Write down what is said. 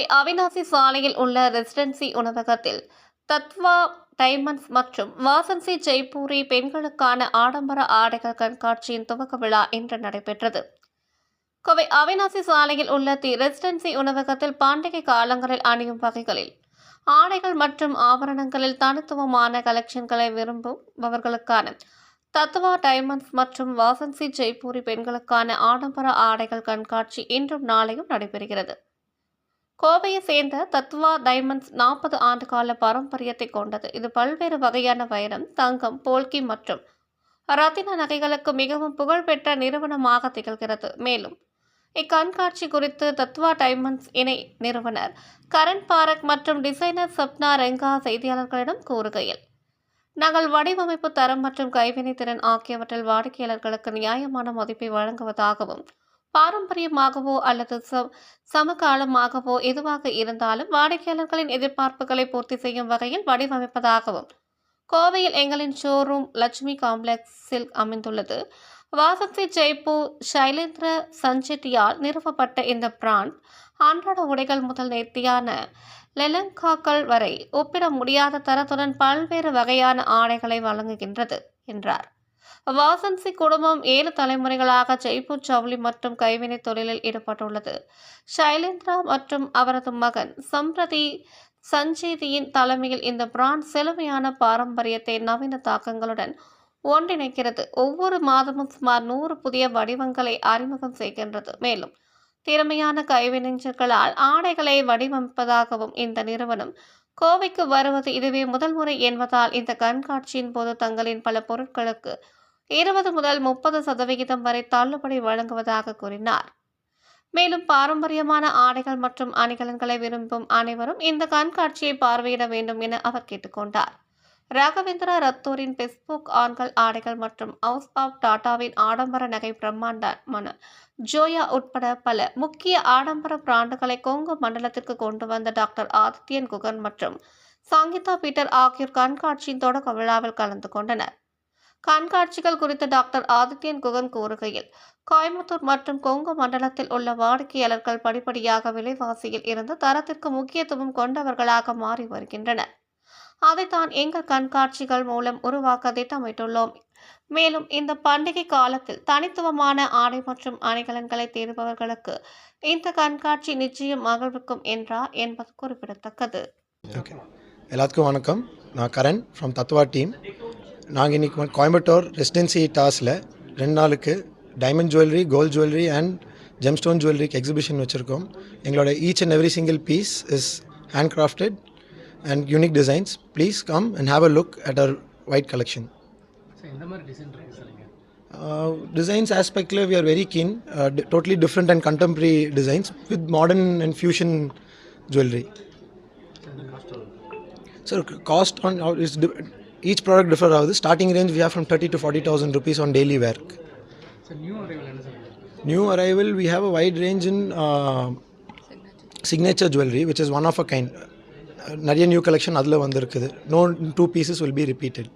கோவை அவினாசி சாலையில் உள்ள ரெசிடென்சி உணவகத்தில் தத்வா டைமண்ட்ஸ் மற்றும் வாசன்சி ஜெய்ப்பூரி பெண்களுக்கான ஆடம்பர ஆடைகள் கண்காட்சியின் துவக்க விழா இன்று நடைபெற்றது. கோவை அவினாசி சாலையில் உள்ள தி ரெசிடென்சி உணவகத்தில் பாண்டிகை காலங்களில் அணியும் வகைகளில் ஆடைகள் மற்றும் ஆபரணங்களில் தனித்துவமான கலெக்ஷன்களை விரும்புபவர்களுக்கான தத்வா டைமண்ட்ஸ் மற்றும் வாசன்சி ஜெய்ப்பூரி பெண்களுக்கான ஆடம்பர ஆடைகள் கண்காட்சி இன்றும் நாளையும் நடைபெறுகிறது. கோவையை சேர்ந்த தத்வா டைமண்ட்ஸ் நாற்பது ஆண்டு கால பாரம்பரியத்தை கொண்டது. இது பல்வேறு வகையான வைரம் தங்கம் போல்கி மற்றும் ரத்தின நகைகளுக்கு மிகவும் புகழ்பெற்ற நிறுவனமாக திகழ்கிறது. மேலும் இக்கண்காட்சி குறித்து தத்வா டைமண்ட்ஸ் இணை நிறுவனர் கரண் பாரக் மற்றும் டிசைனர் சப்னா ரெங்கா செய்தியாளர்களிடம் கூறுகையில் நாங்கள் வடிவமைப்பு தரம் மற்றும் கைவினை திறன் ஆகியவற்றில் வாடிக்கையாளர்களுக்கு நியாயமான மதிப்பை வழங்குவதாகவும் பாரம்பரியமாகவோ அல்லது ச சமகாலமாகவோ எதுவாக இருந்தாலும் வாடிக்கையாளர்களின் எதிர்பார்ப்புகளை பூர்த்தி செய்யும் வகையில் வடிவமைப்பதாகவும் கோவையில் எங்களின் ஷோரூம் லட்சுமி காம்ப்ளெக்ஸில் அமைந்துள்ளது. வாசந்தி ஜெய்ப்பூர் ஷைலேந்திர சஞ்செட்டியால் நிறுவப்பட்ட இந்த பிராண்ட் அன்றாட உடைகள் முதல் நேர்த்தியான லெலங்காக்கள் வரை ஒப்பிட முடியாத தரத்துடன் பல்வேறு வகையான ஆடைகளை வழங்குகின்றது என்றார். வாசன்சி குடும்பம் ஏழு தலைமுறைகளாக ஜெய்ப்பூர் ஜவுளி மற்றும் கைவினை தொழிலில் ஈடுபட்டுள்ளது. ஷைலேந்திரா மற்றும் அவரது மகன் சம்பிரதி சஞ்சீதியின் தலைமையில் இந்த பிராண்ட் செழுமையான பாரம்பரியத்தை நவீன தாக்கங்களுடன் ஒன்றிணைக்கிறது. ஒவ்வொரு மாதமும் சுமார் நூறு புதிய வடிவங்களை அறிமுகம் செய்கின்றது. மேலும் திறமையான கைவினைஞர்களால் ஆடைகளை வடிவமைப்பதாகவும் இந்த நிறுவனம் கோவைக்கு வருவது இதுவே முதல் முறை என்பதால் இந்த கண்காட்சியின் போது தங்களின் பல பொருட்களுக்கு இருபது முதல் முப்பது சதவிகிதம் வரை தள்ளுபடி வழங்குவதாக கூறினார். மேலும் பாரம்பரியமான ஆடைகள் மற்றும் அணிகலன்களை விரும்பும் அனைவரும் இந்த கண்காட்சியை பார்வையிட வேண்டும் என அவர் கேட்டுக்கொண்டார். ராகவேந்திரா ரத்தோரின் பெஸ்புக் ஆண்கள் ஆடைகள் மற்றும் ஹவுஸ் ஆஃப் டாட்டாவின் ஆடம்பர நகை பிரம்மாண்டமான ஜோயா உட்பட பல முக்கிய ஆடம்பர பிராண்டுகளை கொங்கு மண்டலத்திற்கு கொண்டு வந்த டாக்டர் ஆதித்யன் குகன் மற்றும் சங்கீதா பீட்டர் ஆகியோர் கண்காட்சியின் தொடக்க விழாவில் கலந்து கொண்டனர். கண்காட்சிகள் குறித்து டாக்டர் ஆதித்யன் குகன் கூறுகையில் கோயம்புத்தூர் மற்றும் கொங்கு மண்டலத்தில் உள்ள வாடிக்கையாளர்கள் படிப்படியாக விலைவாசியில் இருந்து தரத்திற்கு முக்கியத்துவம் கொண்டவர்களாக மாறி வருகின்றனர். அதைத்தான் எங்கள் கண்காட்சிகள் மூலம் உருவாக்க திட்டமிட்டுள்ளோம் மேலும் இந்த பண்டிகை காலத்தில் தனித்துவமான ஆடை மற்றும் அணிகலன்களை தேடுபவர்களுக்கு இந்த கண்காட்சி நிச்சயம் மகிழ்விக்கும் என்றார் என்பது குறிப்பிடத்தக்கது. ஓகே. எல்லாத்துக்கும் வணக்கம். நான் கரண் ஃப்ரம் தத்வா டீம் நாங்கள் இன்றைக்கி கோயம்புத்தூர் ரெசிடென்சி டாஸில் ரெண்டு நாளுக்கு diamond jewellery gold jewellery and gemstone ஜுவல்லரிக்கு exhibition வச்சுருக்கோம். எங்களோட each and every single piece is handcrafted And unique designs please come and have a look at our white collection sir எந்த மாதிரி design இருக்குது சார் இங்கே designs ஆஸ்பெக்டில் we are very keen totally different and contemporary designs with modern and fusion jewellery sir இந்த cost Sir, cost on uh, is di- each product differ ஆகுது starting range we have from 30 to 40000 rupees on daily wear sir new arrival என்ன sir இருக்கு? new arrival we have a wide range in uh, signature jewelry which is one of a kind Uh, நிறைய new collection அதில் வந்திருக்குது. No two pieces will be repeated